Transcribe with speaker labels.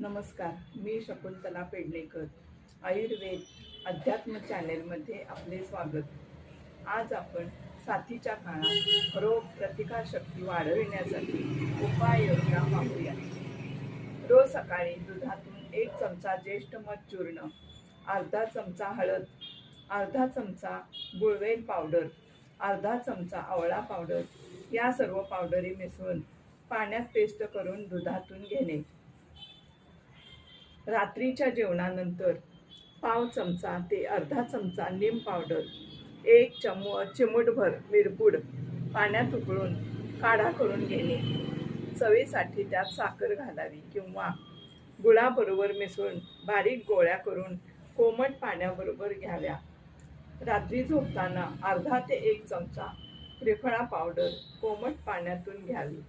Speaker 1: नमस्कार मी शकुंतला पेडणेकर आयुर्वेद अध्यात्म चॅनेलमध्ये आपले स्वागत. आज आपण साथीच्या काळात रोग प्रतिकारशक्ती वाढविण्यासाठी उपाययोजना पाहूया. रोज सकाळी दुधातून एक चमचा ज्येष्ठ मध चूर्ण अर्धा चमचा हळद अर्धा चमचा गुळवेल पावडर अर्धा चमचा आवळा पावडर या सर्व पावडरी मिसळून पाण्यात पेस्ट करून दुधातून घेणे. रात्रीच्या जेवणानंतर पाव चमचा ते अर्धा चमचा नीम पावडर एक चमू चिमूटभर मिरपूड पाण्यात उकळून काढा करून घेणे. चवीसाठी त्यात साखर घालावी किंवा गुळाबरोबर मिसळून बारीक गोळ्या करून कोमट पाण्याबरोबर घ्याव्या. रात्री झोपताना अर्धा ते एक चमचा त्रिफळा पावडर कोमट पाण्यातून घ्यावी.